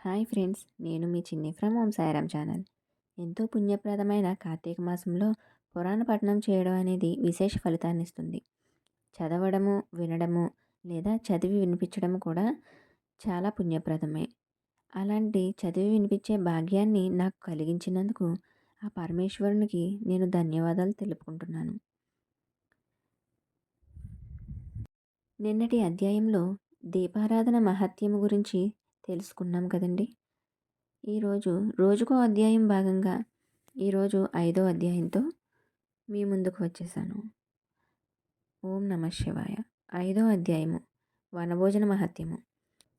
Hi friends నేను మీ చిన్ని from Om Sairam channel. ఎంతో పుణ్యప్రదమైన కార్తీక మాసంలో పురాణ పఠనం చేయడం అనేది విశేష ఫలితాన్ని ఇస్తుంది. చదవడము వినడము లేదా చదివి వినిపించడం కూడా చాలా పుణ్యప్రదమే. అలాంటి చదివి వినిపించే భాగ్యాన్ని నాకు కలిగించినందుకు ఆ పరమేశ్వరునికి నేను ధన్యవాదాలు తెలుపుకుంటున్నాను. నిన్నటి అధ్యాయంలో దీపారాధన మహత్యము గురించి తెలుసుకున్నాం కదండి. ఈరోజు రోజుకో అధ్యాయం భాగంగా ఈరోజు ఐదో అధ్యాయంతో మీ ముందుకు వచ్చేసాను. ఓం నమ శివాయ. ఐదో అధ్యాయము. వనభోజన మహత్యము.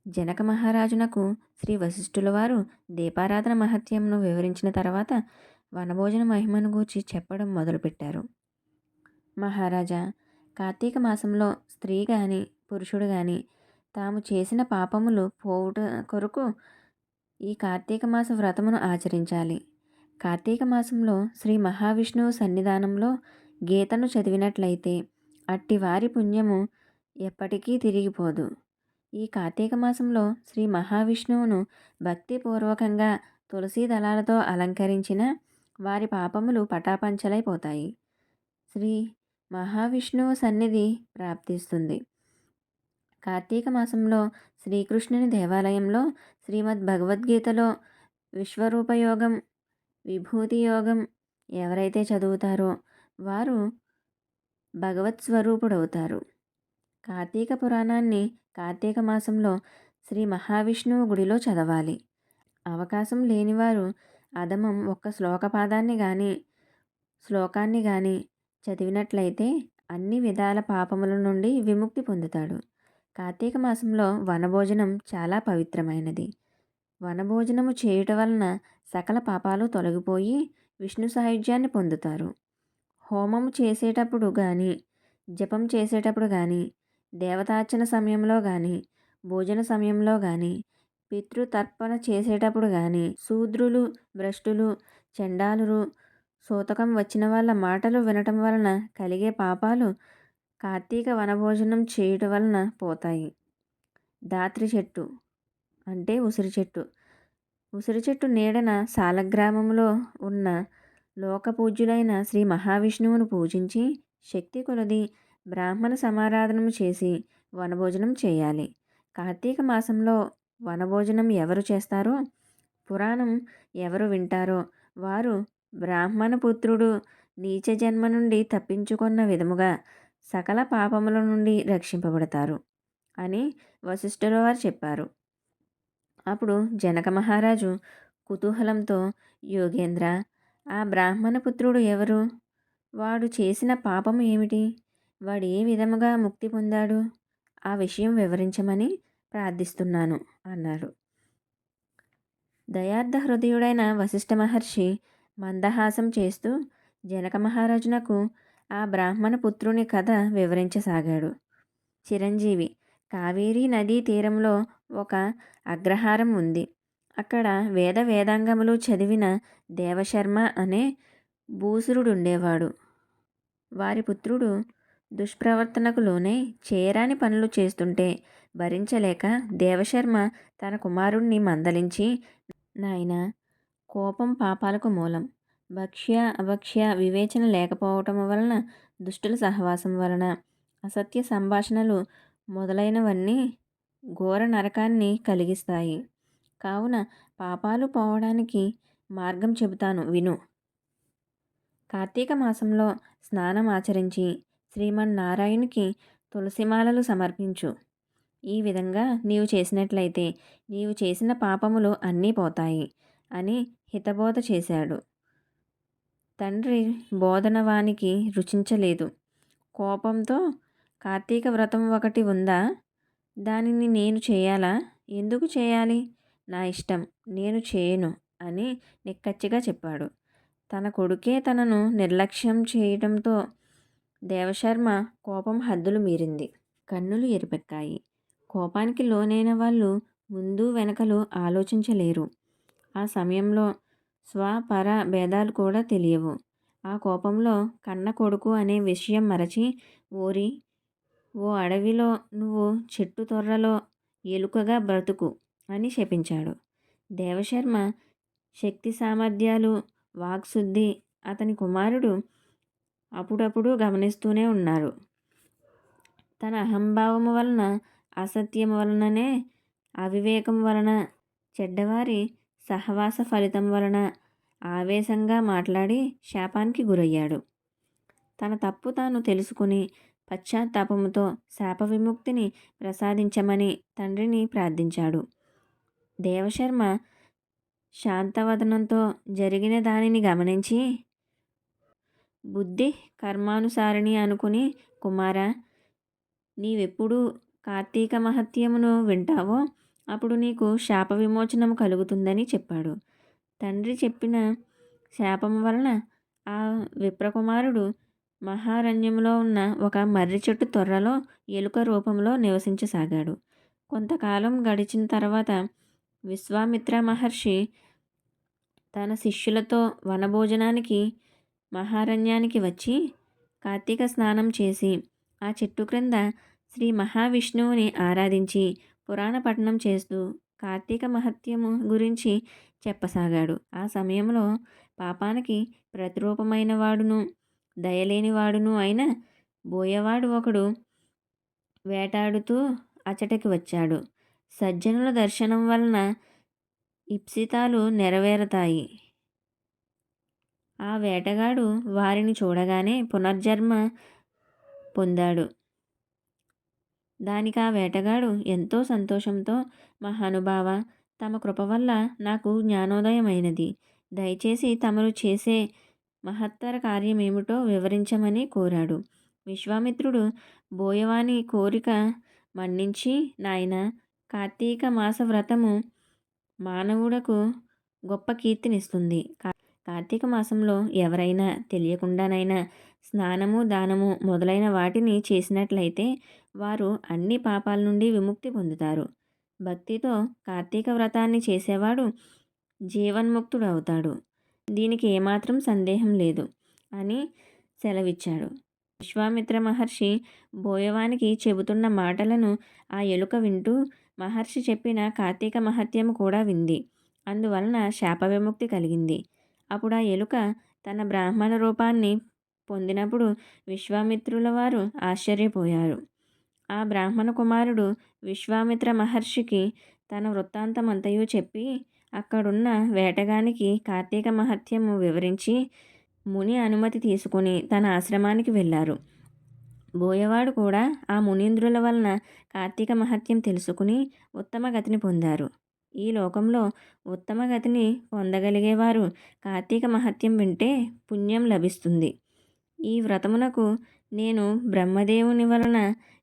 జనక మహారాజునకు శ్రీ వశిష్ఠుల వారు దీపారాధన మహత్యంను వివరించిన తర్వాత వనభోజన మహిమను గూర్చి చెప్పడం మొదలుపెట్టారు. మహారాజా కార్తీక మాసంలో స్త్రీ కానీ పురుషుడు కానీ తాము చేసిన పాపములు పోవుట కొరకు ఈ కార్తీక మాస వ్రతమును ఆచరించాలి. కార్తీక మాసంలో శ్రీ మహావిష్ణువు సన్నిధానంలో గీతను చదివినట్లయితే అట్టి వారి పుణ్యము ఎప్పటికీ తిరిగిపోదు. ఈ కార్తీక మాసంలో శ్రీ మహావిష్ణువును భక్తిపూర్వకంగా తులసీ దళాలతో అలంకరించిన వారి పాపములు పటాపంచలైపోతాయి. శ్రీ మహావిష్ణువు సన్నిధి ప్రాప్తిస్తుంది. కార్తీక మాసంలో శ్రీకృష్ణుని దేవాలయంలో శ్రీమద్ భగవద్గీతలో విశ్వరూపయోగం విభూతి యోగం ఎవరైతే చదువుతారో వారు భగవత్ స్వరూపుడవుతారు కార్తీక పురాణాన్ని కార్తీక మాసంలో శ్రీ మహావిష్ణువు గుడిలో చదవాలి. అవకాశం లేనివారు అదమం ఒక్క శ్లోకపాదాన్ని కానీ శ్లోకాన్ని కానీ చదివినట్లయితే అన్ని విధాల పాపముల నుండి విముక్తి పొందుతాడు. కార్తీక మాసంలో వనభోజనం చాలా పవిత్రమైనది. వనభోజనము చేయుట వలన సకల పాపాలు తొలగిపోయి విష్ణు సాయుధ్యాన్ని పొందుతారు. హోమము చేసేటప్పుడు కానీ జపం చేసేటప్పుడు కానీ దేవతార్చన సమయంలో కానీ భోజన సమయంలో కానీ పితృతర్పణ చేసేటప్పుడు కానీ శూద్రులు భ్రష్టులు చండాలురు సూతకం వచ్చిన వాళ్ళ మాటలు వినటం వలన కలిగే పాపాలు కార్తీక వనభోజనం చేయుట వలన పోతాయి. దాత్రి చెట్టు అంటే ఉసిరి చెట్టు. ఉసిరి చెట్టు నీడన సాలగ్రామంలో ఉన్న లోకపూజ్యులైన శ్రీ మహావిష్ణువును పూజించి శక్తి కొలది బ్రాహ్మణ సమారాధన చేసి వనభోజనం చేయాలి. కార్తీక మాసంలో వనభోజనం ఎవరు చేస్తారో పురాణం ఎవరు వింటారో వారు బ్రాహ్మణ పుత్రుడు నీచ జన్మ నుండి తప్పించుకున్న విధముగా సకల పాపముల నుండి రక్షింపబడతారు అని వశిష్ఠుల వారు చెప్పారు. అప్పుడు జనక మహారాజు కుతూహలంతో యోగేంద్ర ఆ బ్రాహ్మణ పుత్రుడు ఎవరు? వాడు చేసిన పాపం ఏమిటి? వాడు ఏ విధముగా ముక్తి పొందాడు? ఆ విషయం వివరించమని ప్రార్థిస్తున్నాను అన్నాడు దయార్థ హృదయుడైన వశిష్ఠ మహర్షి మందహాసం చేస్తూ జనక మహారాజునకు ఆ బ్రాహ్మణ పుత్రుని కథ వివరించసాగాడు. చిరంజీవి కావేరీ నదీ తీరంలో ఒక అగ్రహారం ఉంది. అక్కడ వేద వేదాంగములు చదివిన దేవశర్మ అనే భూసురుడు ఉండేవాడు వారి పుత్రుడు దుష్ప్రవర్తనకు లోనే చేరాని పనులు చేస్తుంటే భరించలేక దేవశర్మ తన కుమారుణ్ణి మందలించి నాయన కోపం పాపాలకు మూలం. భక్ష్య అభక్ష్య వివేచన లేకపోవటం వలన దుష్టుల సహవాసం వలన అసత్య సంభాషణలు మొదలైనవన్నీ ఘోర నరకాన్ని కలిగిస్తాయి. కావున పాపాలు పోవడానికి మార్గం చెబుతాను విను. కార్తీక మాసంలో స్నానం ఆచరించి శ్రీమన్నారాయణునికి తులసిమాలలు సమర్పించు. ఈ విధంగా నీవు చేసినట్లయితే నీవు చేసిన పాపములు అన్నీ పోతాయి అని హితబోధ చేశాడు. తండ్రి బోధన వానికి రుచించలేదు. కోపంతో కార్తీక వ్రతం ఒకటి ఉందా? దానిని నేను చేయాలా? ఎందుకు చేయాలి? నా ఇష్టం నేను చేయను అని నిక్కచ్చిగా చెప్పాడు. తన కొడుకే తనను నిర్లక్ష్యం చేయడంతో దేవశర్మ కోపం హద్దులు మీరింది. కన్నులు ఎరిపెక్కాయి. కోపానికి లోనైన వాళ్ళు ముందు వెనకలు ఆలోచించలేరు. ఆ సమయంలో స్వపర భేదాలు కూడా తెలియవు. ఆ కోపంలో కన్న కొడుకు అనే విషయం మరచి ఓరి ఓ అడవిలో నువ్వు చెట్టు తొర్రలో ఎలుకగా బ్రతుకు అని శపించాడు. దేవశర్మ శక్తి సామర్థ్యాలు వాక్శుద్ధి అతని కుమారుడు అప్పుడప్పుడు గమనిస్తూనే ఉన్నారు. తన అహంభావము వలన అసత్యం వలననే అవివేకం వలన చెడ్డవారి సహవాస ఫలితం వలన ఆవేశంగా మాట్లాడి శాపానికి గురయ్యాడు. తన తప్పు తాను తెలుసుకుని పశ్చాత్తాపముతో శాప విముక్తిని ప్రసాదించమని తండ్రిని ప్రార్థించాడు. దేవశర్మ శాంతవదనంతో జరిగిన దానిని గమనించి బుద్ధి కర్మానుసారిణి అనుకుని కుమార నీవెప్పుడు కార్తీక మహత్యమును వింటావో అప్పుడు నీకు శాప విమోచనం కలుగుతుందని చెప్పాడు. తండ్రి చెప్పిన శాపం వలన ఆ విప్రకుమారుడు మహారణ్యంలో ఉన్న ఒక మర్రి చెట్టు తొర్రలో ఎలుక రూపంలో నివసించసాగాడు. కొంతకాలం గడిచిన తర్వాత విశ్వామిత్ర మహర్షి తన శిష్యులతో వనభోజనానికి మహారణ్యానికి వచ్చి కార్తీక స్నానం చేసి ఆ చెట్టు క్రింద శ్రీ మహావిష్ణువుని ఆరాధించి పురాణ పఠనం చేస్తూ కార్తీక మహత్యము గురించి చెప్పసాగాడు. ఆ సమయంలో పాపానికి ప్రతిరూపమైన వాడును దయలేనివాడును అయిన బోయవాడు ఒకడు వేటాడుతూ అచటకి వచ్చాడు. సజ్జనుల దర్శనం వలన ఇప్సితాలు నెరవేరుతాయి. ఆ వేటగాడు వారిని చూడగానే పునర్జన్మ పొందాడు. దానికి ఆ వేటగాడు ఎంతో సంతోషంతో మహానుభావ తమ కృప వల్ల నాకు జ్ఞానోదయమైనది. దయచేసి తమరు చేసే మహత్తర కార్యమేమిటో వివరించమని కోరాడు. విశ్వామిత్రుడు బోయవాని కోరిక మన్నించి నాయన కార్తీక మాస వ్రతము మానవుడకు గొప్ప కీర్తినిస్తుంది. కార్తీక మాసంలో ఎవరైనా తెలియకుండానైనా స్నానము దానము మొదలైన వాటిని చేసినట్లయితే వారు అన్ని పాపాల నుండి విముక్తి పొందుతారు. భక్తితో కార్తీక వ్రతాన్ని చేసేవాడు జీవన్ముక్తుడు అవుతాడు దీనికి ఏమాత్రం సందేహం లేదు అని సెలవిచ్చాడు. విశ్వామిత్ర మహర్షి బోయవానికి చెబుతున్న మాటలను ఆ ఎలుక వింటూ మహర్షి చెప్పిన కార్తీక మహత్యం కూడా వింది. అందువలన శాప విముక్తి కలిగింది. అప్పుడు ఆ ఎలుక తన బ్రాహ్మణ రూపాన్ని పొందినప్పుడు విశ్వామిత్రుల వారు ఆశ్చర్యపోయారు. ఆ బ్రాహ్మణ కుమారుడు విశ్వామిత్ర మహర్షికి తన వృత్తాంతమంతయు చెప్పి అక్కడున్న వేటగానికి కార్తీక మహత్యము వివరించి ముని అనుమతి తీసుకుని తన ఆశ్రమానికి వెళ్ళారు. బోయవాడు కూడా ఆ మునీంద్రుల వలన కార్తీక మహత్యం తెలుసుకుని ఉత్తమ గతిని పొందారు. ఈ లోకంలో ఉత్తమ గతిని పొందగలిగేవారు కార్తీక మహత్యం వింటే పుణ్యం లభిస్తుంది. ఈ వ్రతమునకు నేను బ్రహ్మదేవుని వలన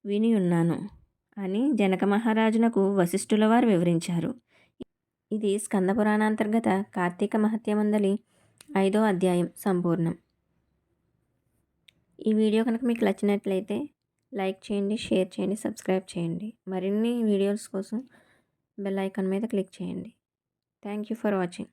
విని ఉన్నాను అని జనక మహారాజునకు వశిష్ఠుల వారు వివరించారు. ఇది స్కంద పురాణాంతర్గత కార్తీక మహత్యమందలి ఐదో అధ్యాయం సంపూర్ణం. ఈ వీడియో కనుక మీకు నచ్చినట్లయితే లైక్ చేయండి షేర్ చేయండి సబ్స్క్రైబ్ చేయండి. మరిన్ని వీడియోస్ కోసం బెల్ ఐకాన్ మీద క్లిక్ చేయండి. Thank you for watching.